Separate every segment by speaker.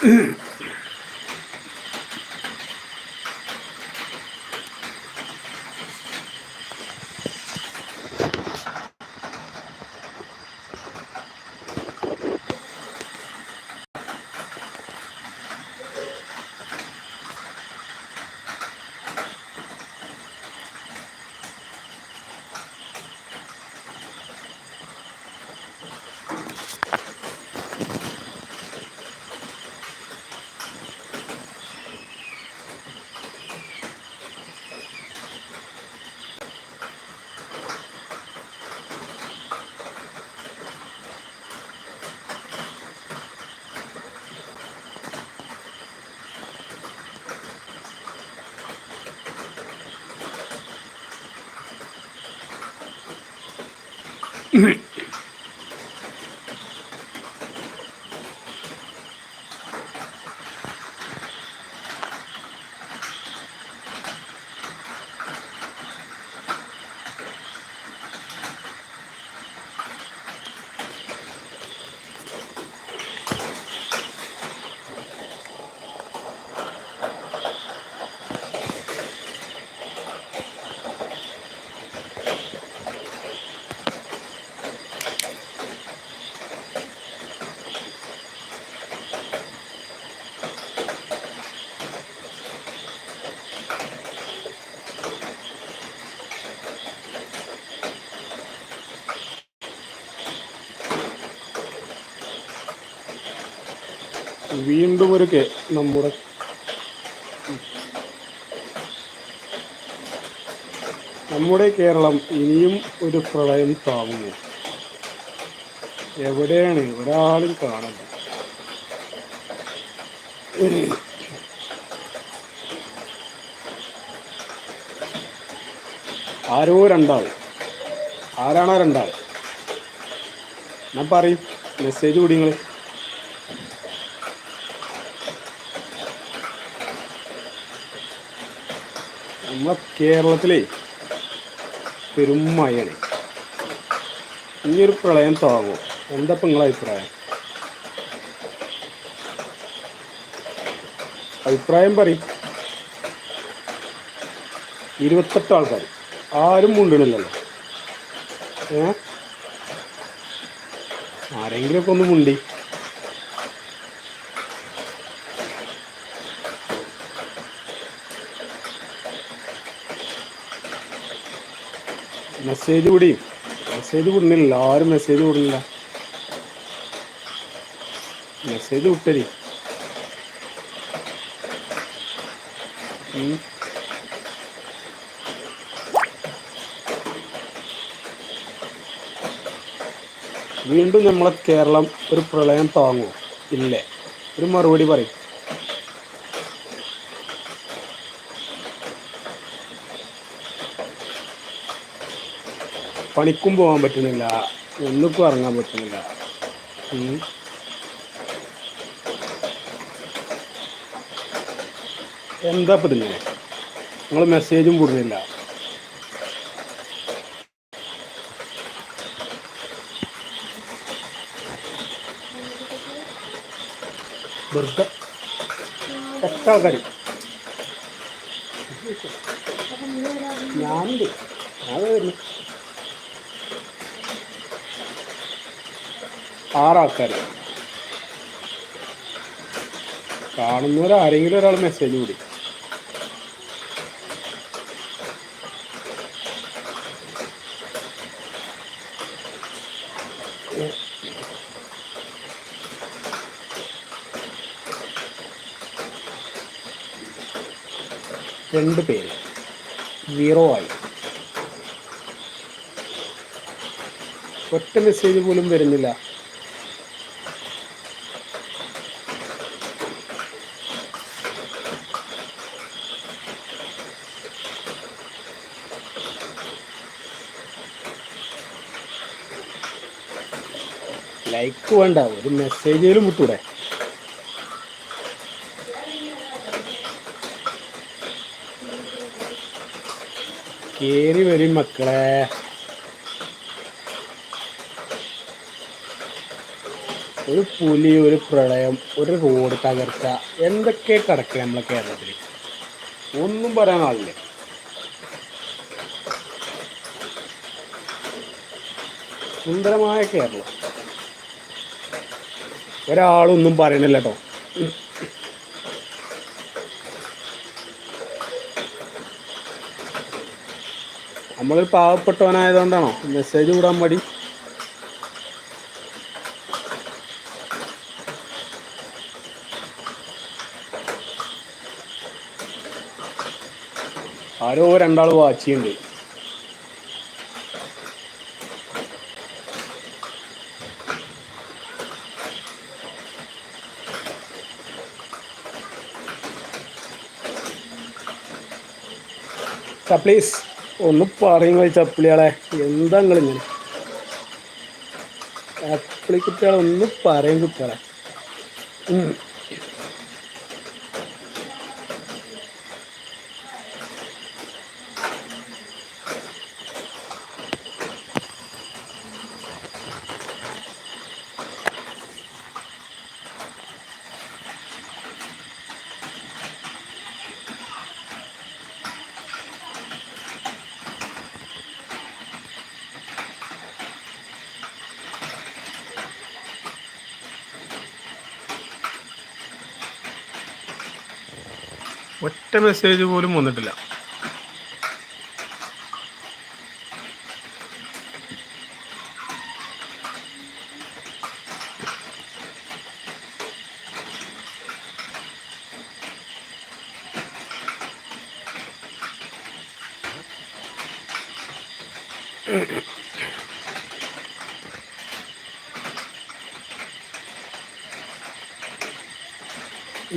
Speaker 1: Mm-hmm. Mm-hmm. വീണ്ടും ഒരു K. നമ്മുടെ നമ്മുടെ കേരളം ഇനിയും ഒരു പ്രളയം താങ്ങുന്നു എവിടെയാണ് ഒരാളും കാണുന്നത് ആരോ രണ്ടാൾ. ആരാണോ രണ്ടാൾ? ഞാൻ പറയും. മെസ്സേജ് കൂടി നിങ്ങൾ നമ്മളെ കേരളത്തിലെ പെരും മഴയാണ്. ഈ ഒരു പ്രളയം താങ്ങും എന്താ നിങ്ങളെ അഭിപ്രായം? അഭിപ്രായം പറയും. ഇരുപത്തെട്ട് ആൾക്കാർ ആരും മുണ്ടണില്ലല്ലോ. ഏ? ആരെങ്കിലുമൊക്കെ ഒന്ന് മുണ്ടി. മെസ്സേജ് കൂടി. മെസ്സേജ് വിടുന്നില്ല. ആരും മെസ്സേജ് വിടുന്നില്ല. മെസ്സേജ് വിട്ടരി വീണ്ടും നമ്മളെ കേരളം ഒരു പ്രളയം താങ്ങുമോ ഇല്ലേ? ഒരു മറുപടി പറയും. പണിക്കും പോകാൻ പറ്റുന്നില്ല. ഒന്നിക്കും ഇറങ്ങാൻ പറ്റുന്നില്ല. എന്താ ഇപ്പം ഇതിങ്ങനെ നിങ്ങൾ മെസ്സേജും വിടുന്നില്ല. വെറുതെ എത്ര ആൾക്കാർ ഞാനുണ്ട്. ഞാൻ വരുന്നു. ആറാൾക്കാർ കാണുന്നവർ ആരെങ്കിലും ഒരാൾ മെസ്സേജ് കൂടി. രണ്ട് പേര്. സീറോ ആയി. ഒറ്റ മെസ്സേജ് പോലും വരുന്നില്ല. ലൈക്ക് വേണ്ട ഒരു മെസ്സേജിലും വിട്ടൂടെ കേറി വരും മക്കളെ. ഒരു പുലി ഒരു പ്രളയം ഒരു റോഡ് തകർച്ച എന്തൊക്കെ കിടക്കുക നമ്മളെ കേരളത്തിൽ ഒന്നും പറയാനാവില്ല സുന്ദരമായ കേരളം. ഒരാളൊന്നും പറയണില്ല കേട്ടോ നമ്മളൊരു പാവപ്പെട്ടവനായതുകൊണ്ടാണോ? മെസ്സേജ് വിടാൻ മടി. ആരോ രണ്ടാൾ വാച്ച് ചെയ്യുന്നുണ്ട്. പ്ലീസ് ഒന്ന് പറയുക ചപ്പിളികളെ. എന്താ നിങ്ങൾ ഇങ്ങനെ? ചപ്പിളി കുട്ടികളെ ഒന്ന് പറയും കുട്ടികളെ. ഒറ്റ മെസ്സേജ് പോലും വന്നിട്ടില്ല.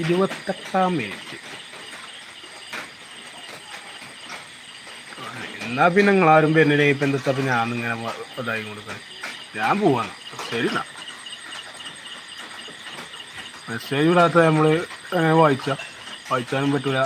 Speaker 1: ഇരുപത്തെട്ടാം മിനിറ്റ് എന്നാ പിന്നെ നിങ്ങൾ ആരും പിന്നെ ഇപ്പം എന്താ ഇപ്പം ഞാൻ ഇങ്ങനെ ഇതായി കൊടുക്കാൻ ഞാൻ പോവാണ്. ശരി എന്നാ. മെസ്സേജ് വിടാത്ത നമ്മൾ വായിച്ച. വായിച്ചാലും പറ്റൂല.